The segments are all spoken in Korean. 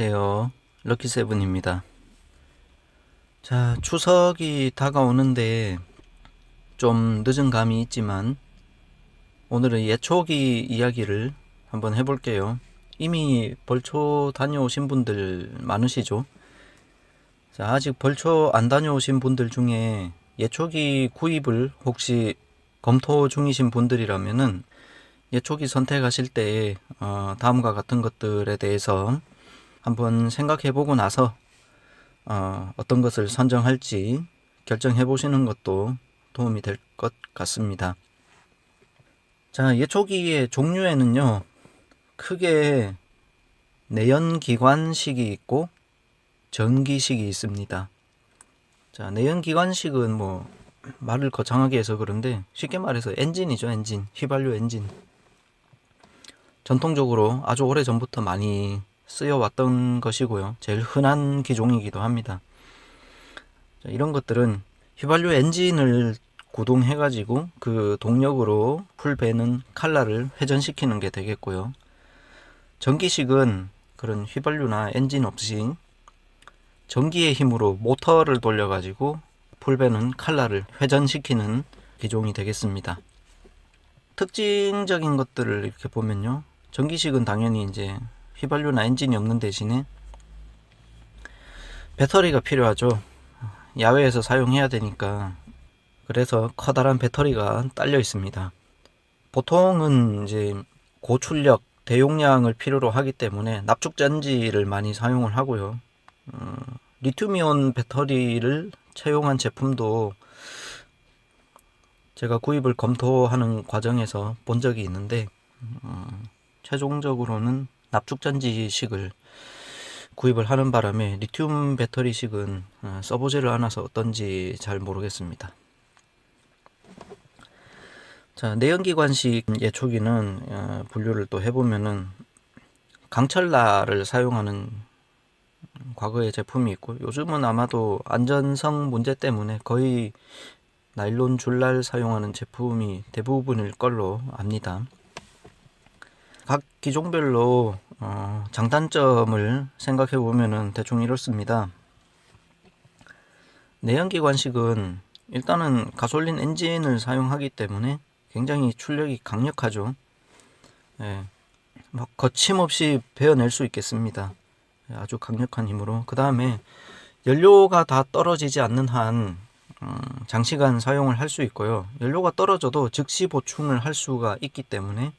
안녕하세요. 럭키세븐입니다. 자, 추석이 다가오는데 좀 늦은 감이 있지만 오늘은 예초기 이야기를 한번 해볼게요. 이미 벌초 다녀오신 분들 많으시죠? 자, 아직 벌초 안 다녀오신 분들 중에 예초기 구입을 혹시 검토 중이신 분들이라면은 예초기 선택하실 때 어, 다음과 같은 것들에 대해서 한번 생각해 보고 나서 어, 어떤 것을 선정할지 결정해 보시는 것도 도움이 될 것 같습니다. 자, 예초기의 종류에는요, 크게 내연기관식이 있고 전기식이 있습니다. 자, 내연기관식은 뭐 말을 거창하게 해서 그런데 쉽게 말해서 엔진이죠, 엔진. 휘발유 엔진. 전통적으로 아주 오래 전부터 많이 쓰여왔던 것이고요. 제일 흔한 기종이기도 합니다. 자, 이런 것들은 휘발유 엔진을 구동해가지고 그 동력으로 풀 배는 칼날을 회전시키는 게 되겠고요. 전기식은 그런 휘발유나 엔진 없이 전기의 힘으로 모터를 돌려가지고 풀 배는 칼날을 회전시키는 기종이 되겠습니다. 특징적인 것들을 이렇게 보면요. 전기식은 당연히 이제 휘발유나 엔진이 없는 대신에 배터리가 필요하죠. 야외에서 사용해야 되니까 그래서 커다란 배터리가 딸려 있습니다. 보통은 이제 고출력, 대용량을 필요로 하기 때문에 납축 전지를 많이 사용을 하고요. 음, 리튬이온 배터리를 채용한 제품도 제가 구입을 검토하는 과정에서 본 적이 있는데 음, 최종적으로는 납축전지식을 구입을 하는 바람에 리튬 배터리식은 어, 써보지를 않아서 어떤지 잘 모르겠습니다. 자, 내연기관식 예초기는 어, 분류를 또 해보면은 강철라를 사용하는 과거의 제품이 있고 요즘은 아마도 안전성 문제 때문에 거의 나일론 줄날 사용하는 제품이 대부분일 걸로 압니다. 각 기종별로 어, 장단점을 생각해 보면은 대충 이렇습니다. 내연기관식은 일단은 가솔린 엔진을 사용하기 때문에 굉장히 출력이 강력하죠. 예, 막 거침없이 베어낼 수 있겠습니다. 예, 아주 강력한 힘으로. 그 다음에 연료가 다 떨어지지 않는 한 음, 장시간 사용을 할 수 있고요. 연료가 떨어져도 즉시 보충을 할 수가 있기 때문에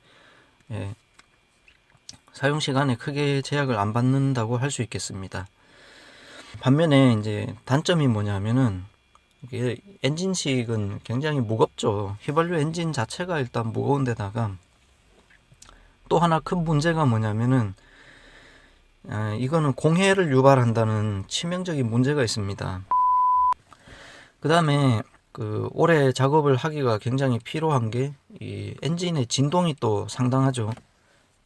예, 사용 시간에 크게 제약을 안 받는다고 할 수 있겠습니다. 반면에 이제 단점이 뭐냐면은 이게 엔진식은 굉장히 무겁죠. 휘발유 엔진 자체가 일단 무거운 데다가 또 하나 큰 문제가 뭐냐면은 아, 이거는 공해를 유발한다는 치명적인 문제가 있습니다. 그 다음에 그 오래 작업을 하기가 굉장히 필요한 게 이 엔진의 진동이 또 상당하죠.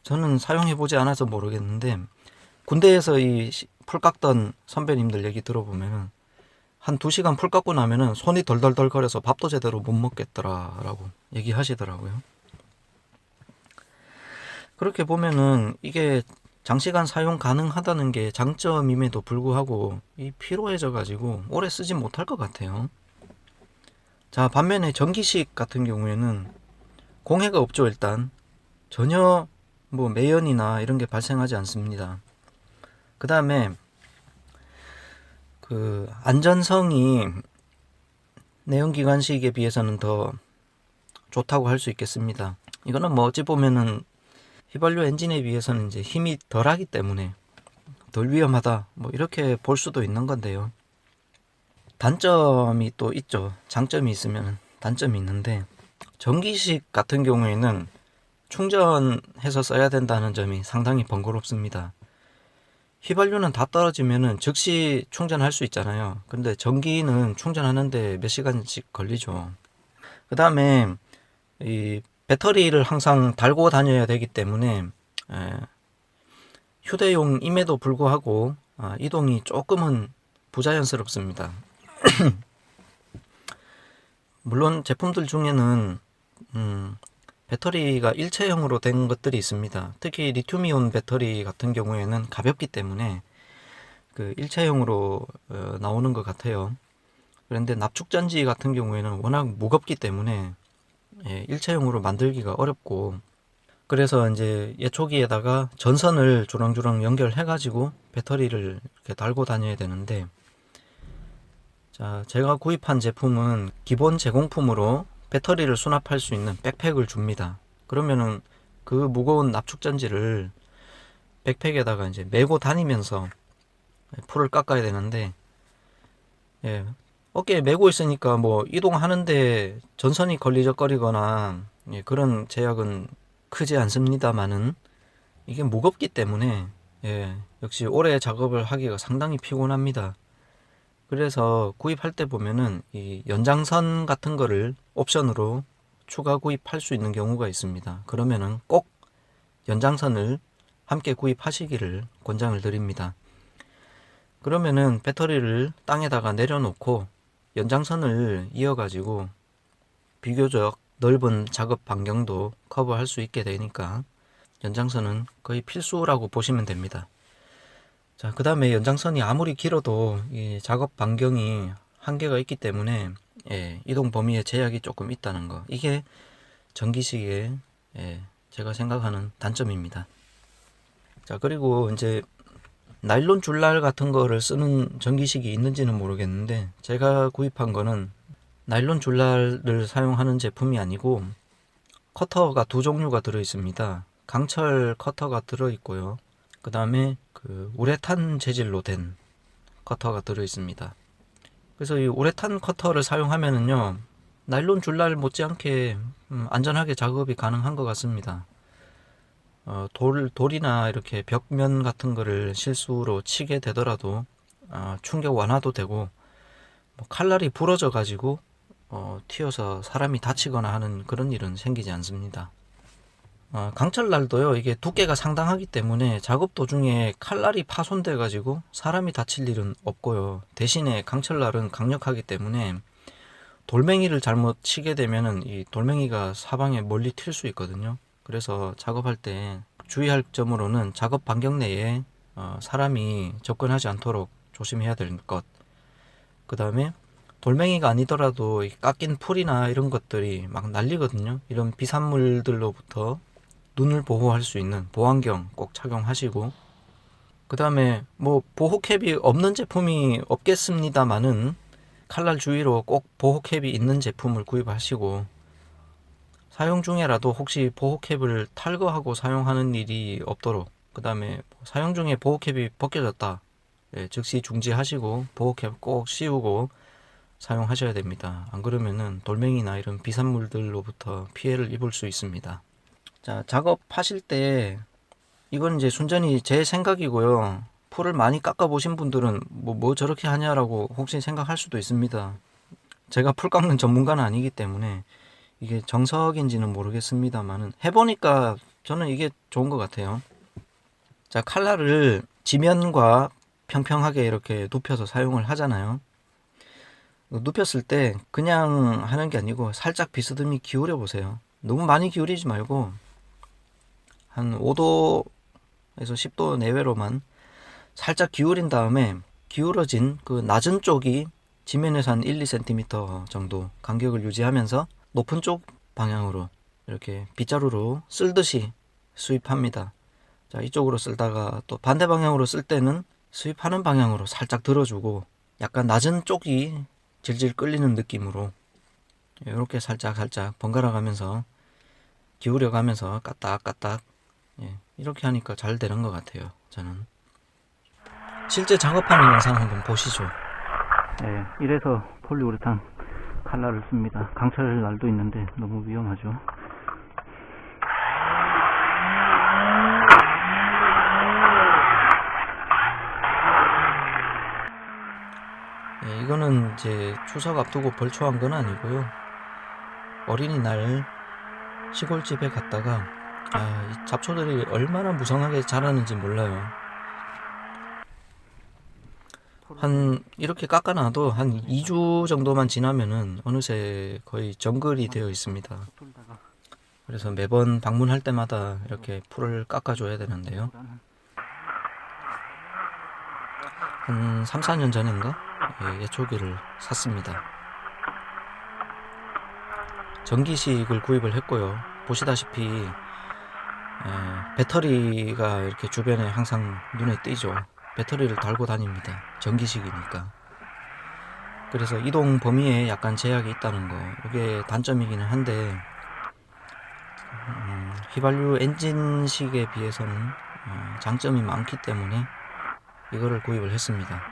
저는 사용해 보지 않아서 모르겠는데 군대에서 이 풀 깎던 선배님들 얘기 들어보면은 한 두 시간 풀 깎고 나면은 손이 덜덜덜 거려서 밥도 제대로 못 먹겠더라라고 얘기하시더라고요. 그렇게 보면은 이게 장시간 사용 가능하다는 게 장점임에도 불구하고 이 피로해져 가지고 오래 쓰지 못할 것 같아요. 자, 반면에 전기식 같은 경우에는 공해가 없죠, 일단. 전혀 뭐 매연이나 이런 게 발생하지 않습니다. 그 다음에 그 안전성이 내연기관식에 비해서는 더 좋다고 할 수 있겠습니다. 이거는 뭐 어찌 보면은 휘발유 엔진에 비해서는 이제 힘이 덜하기 때문에 덜 위험하다 뭐 이렇게 볼 수도 있는 건데요. 단점이 또 있죠. 장점이 있으면 단점이 있는데 전기식 같은 경우에는 충전해서 써야 된다는 점이 상당히 번거롭습니다. 휘발유는 다 떨어지면은 즉시 충전할 수 있잖아요. 근데 전기는 충전하는데 몇 시간씩 걸리죠. 그 다음에 이 배터리를 항상 달고 다녀야 되기 때문에 에, 휴대용임에도 불구하고 아, 이동이 조금은 부자연스럽습니다. 물론 제품들 중에는 음, 배터리가 일체형으로 된 것들이 있습니다. 특히 리튬이온 배터리 같은 경우에는 가볍기 때문에 그 일체형으로 어, 나오는 것 같아요. 그런데 납축전지 같은 경우에는 워낙 무겁기 때문에 예, 일체형으로 만들기가 어렵고 그래서 이제 예초기에다가 전선을 주렁주렁 연결해 가지고 배터리를 이렇게 달고 다녀야 되는데 자 제가 구입한 제품은 기본 제공품으로 배터리를 수납할 수 있는 백팩을 줍니다 그러면은 그 무거운 납축 전지를 백팩에다가 이제 메고 다니면서 풀을 깎아야 되는데 예, 어깨에 메고 있으니까 뭐 이동하는데 전선이 걸리적거리거나 예, 그런 제약은 크지 않습니다만은 이게 무겁기 때문에 예, 역시 오래 작업을 하기가 상당히 피곤합니다. 그래서 구입할 때 보면은 이 연장선 같은 거를 옵션으로 추가 구입할 수 있는 경우가 있습니다. 그러면은 꼭 연장선을 함께 구입하시기를 권장을 드립니다. 그러면은 배터리를 땅에다가 내려놓고 연장선을 이어가지고 비교적 넓은 작업 반경도 커버할 수 있게 되니까 연장선은 거의 필수라고 보시면 됩니다. 자, 그 다음에 연장선이 아무리 길어도 이 작업 반경이 한계가 있기 때문에 예, 이동 범위에 제약이 조금 있다는 거. 이게 전기식의 예, 제가 생각하는 단점입니다. 자, 그리고 이제 나일론 줄날 같은 거를 쓰는 전기식이 있는지는 모르겠는데 제가 구입한 거는 나일론 줄날을 사용하는 제품이 아니고 커터가 두 종류가 들어 있습니다. 강철 커터가 들어 있고요. 그 다음에 그 우레탄 재질로 된 커터가 들어 있습니다. 그래서 이 우레탄 커터를 사용하면은요 나일론 줄날 못지않게 음, 안전하게 작업이 가능한 것 같습니다. 어, 돌, 돌이나 이렇게 벽면 같은 거를 실수로 치게 되더라도 어, 충격 완화도 되고 뭐 칼날이 부러져 가지고 어, 튀어서 사람이 다치거나 하는 그런 일은 생기지 않습니다. 어, 강철날도요 이게 두께가 상당하기 때문에 작업 도중에 칼날이 파손돼 가지고 사람이 다칠 일은 없고요. 대신에 강철날은 강력하기 때문에 돌멩이를 잘못 치게 되면은 이 돌멩이가 사방에 멀리 튈 수 있거든요. 그래서 작업할 때 주의할 점으로는 작업 반경 내에 어, 사람이 접근하지 않도록 조심해야 될 것. 그 다음에 돌멩이가 아니더라도 이 깎인 풀이나 이런 것들이 막 날리거든요. 이런 비산물들로부터 눈을 보호할 수 있는 보안경 꼭 착용하시고. 그 다음에 뭐 보호캡이 없는 제품이 없겠습니다만은 칼날 주위로 꼭 보호캡이 있는 제품을 구입하시고. 사용 중에라도 혹시 보호캡을 탈거하고 사용하는 일이 없도록 그 다음에 사용 중에 보호캡이 벗겨졌다. 예, 즉시 중지하시고 보호캡 꼭 씌우고 사용하셔야 됩니다. 안 그러면은 돌멩이나 이런 비산물들로부터 피해를 입을 수 있습니다 자 작업하실 때 이건 이제 순전히 제 생각이고요 풀을 많이 깎아 보신 분들은 뭐, 뭐 저렇게 하냐라고 혹시 생각할 수도 있습니다 제가 풀 깎는 전문가는 아니기 때문에 이게 정석인지는 모르겠습니다만은 해보니까 저는 이게 좋은 것 같아요. 자 칼날을 지면과 평평하게 이렇게 눕혀서 사용을 하잖아요. 눕혔을 때 그냥 하는 게 아니고 살짝 비스듬히 기울여 보세요. 너무 많이 기울이지 말고 한 5도에서 10도 내외로만 살짝 기울인 다음에 기울어진 그 낮은 쪽이 지면에서 한 1, 2cm 정도 간격을 유지하면서 높은 쪽 방향으로 이렇게 빗자루로 쓸듯이 수입합니다. 자, 이쪽으로 쓸다가 또 반대 방향으로 쓸 때는 수입하는 방향으로 살짝 들어주고 약간 낮은 쪽이 질질 끌리는 느낌으로 이렇게 살짝 살짝 번갈아 가면서 기울여 가면서 까딱까딱 예, 이렇게 하니까 잘 되는 것 같아요. 저는 실제 작업하는 영상 한번 보시죠. 네, 이래서 폴리우레탄 칼날을 씁니다. 강철 날도 있는데 너무 위험하죠. 예, 이거는 이제 추석 앞두고 벌초한 건 아니고요. 어린이날 시골집에 갔다가 아, 이 잡초들이 얼마나 무성하게 자라는지 몰라요. 한 이렇게 깎아놔도 한 2주 정도만 지나면은 어느새 거의 정글이 되어 있습니다. 그래서 매번 방문할 때마다 이렇게 풀을 깎아줘야 되는데요. 한 3, 4년 전인가 예, 예초기를 샀습니다. 전기식을 구입을 했고요. 보시다시피 예, 배터리가 이렇게 주변에 항상 눈에 띄죠. 배터리를 달고 다닙니다. 전기식이니까. 그래서 이동 범위에 약간 제약이 있다는 거. 이게 단점이기는 한데 음, 휘발유 엔진식에 비해서는 어, 장점이 많기 때문에 이거를 구입을 했습니다.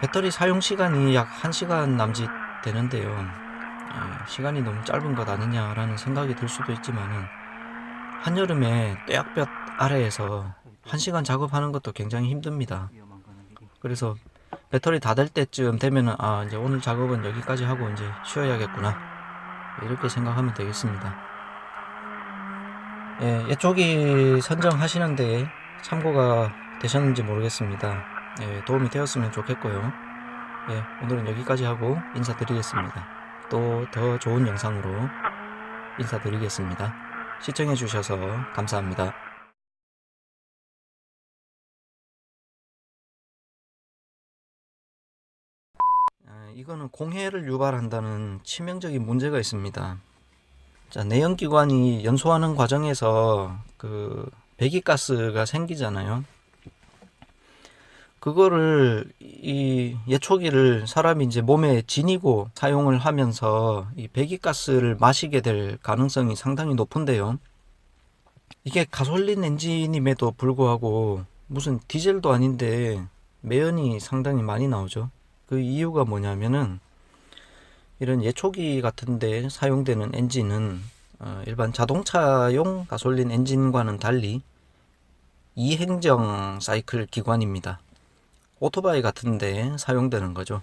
배터리 사용 시간이 약 1시간 남짓 되는데요. 예, 시간이 너무 짧은 것 아니냐라는 생각이 들 수도 있지만은 한여름에 떼약볕 아래에서 1시간 작업하는 것도 굉장히 힘듭니다. 그래서 배터리 다 될 때쯤 되면은 아 이제 오늘 작업은 여기까지 하고 이제 쉬어야겠구나 이렇게 생각하면 되겠습니다. 예, 예초기 선정하시는데 참고가 되셨는지 모르겠습니다. 예, 도움이 되었으면 좋겠고요. 예, 오늘은 여기까지 하고 인사드리겠습니다. 또 더 좋은 영상으로 인사드리겠습니다. 시청해주셔서 감사합니다. 아, 이거는 공해를 유발한다는 치명적인 문제가 있습니다. 자, 내연기관이 연소하는 과정에서 그 배기가스가 생기잖아요. 그거를 이 예초기를 사람이 이제 몸에 지니고 사용을 하면서 이 배기가스를 마시게 될 가능성이 상당히 높은데요. 이게 가솔린 엔진임에도 불구하고 무슨 디젤도 아닌데 매연이 상당히 많이 나오죠. 그 이유가 뭐냐면은 이런 예초기 같은데 사용되는 엔진은 어, 일반 자동차용 가솔린 엔진과는 달리 이행정 사이클 기관입니다. 오토바이 같은데 사용되는 거죠.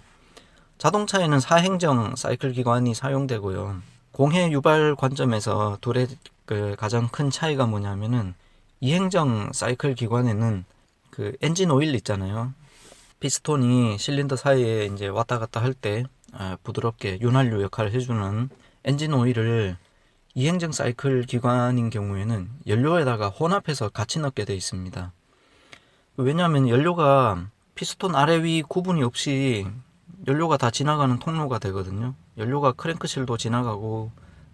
자동차에는 사행정 사이클 기관이 사용되고요. 공해 유발 관점에서 둘의 그 가장 큰 차이가 뭐냐면은 이행정 사이클 기관에는 그 엔진 오일 있잖아요. 피스톤이 실린더 사이에 이제 왔다 갔다 할 때 부드럽게 윤활유 역할을 해주는 엔진 오일을 이행정 사이클 기관인 경우에는 연료에다가 혼합해서 같이 넣게 되어 있습니다. 왜냐하면 연료가 피스톤 아래 위 구분이 없이 연료가 다 지나가는 통로가 되거든요. 연료가 크랭크실도 지나가고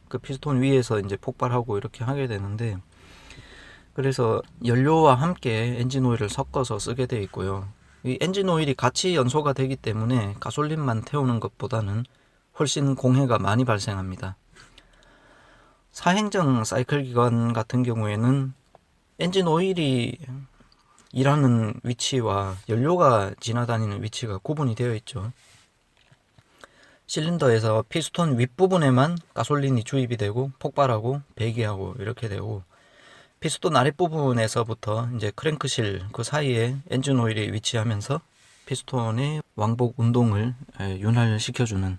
그 피스톤 위에서 이제 폭발하고 이렇게 하게 되는데 그래서 연료와 함께 엔진 오일을 섞어서 쓰게 되어 있고요. 이 엔진 오일이 같이 연소가 되기 때문에 가솔린만 태우는 것보다는 훨씬 공해가 많이 발생합니다. 사행정 사이클 기관 같은 경우에는 엔진 오일이 일하는 위치와 연료가 지나다니는 위치가 구분이 되어 있죠. 실린더에서 피스톤 윗부분에만 가솔린이 주입이 되고 폭발하고 배기하고 이렇게 되고 피스톤 아랫부분에서부터 이제 크랭크실 그 사이에 엔진 오일이 위치하면서 피스톤의 왕복 운동을 예, 윤활시켜주는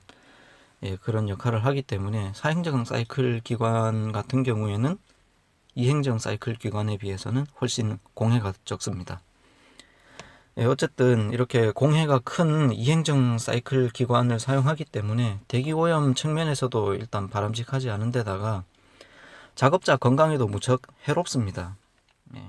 예, 그런 역할을 하기 때문에 사행정 사이클 기관 같은 경우에는 이 행정 사이클 기관에 비해서는 훨씬 공해가 적습니다. 예, 어쨌든 이렇게 공해가 큰 이행정 사이클 기관을 사용하기 때문에 대기 오염 측면에서도 일단 바람직하지 않은 데다가 작업자 건강에도 무척 해롭습니다. 예.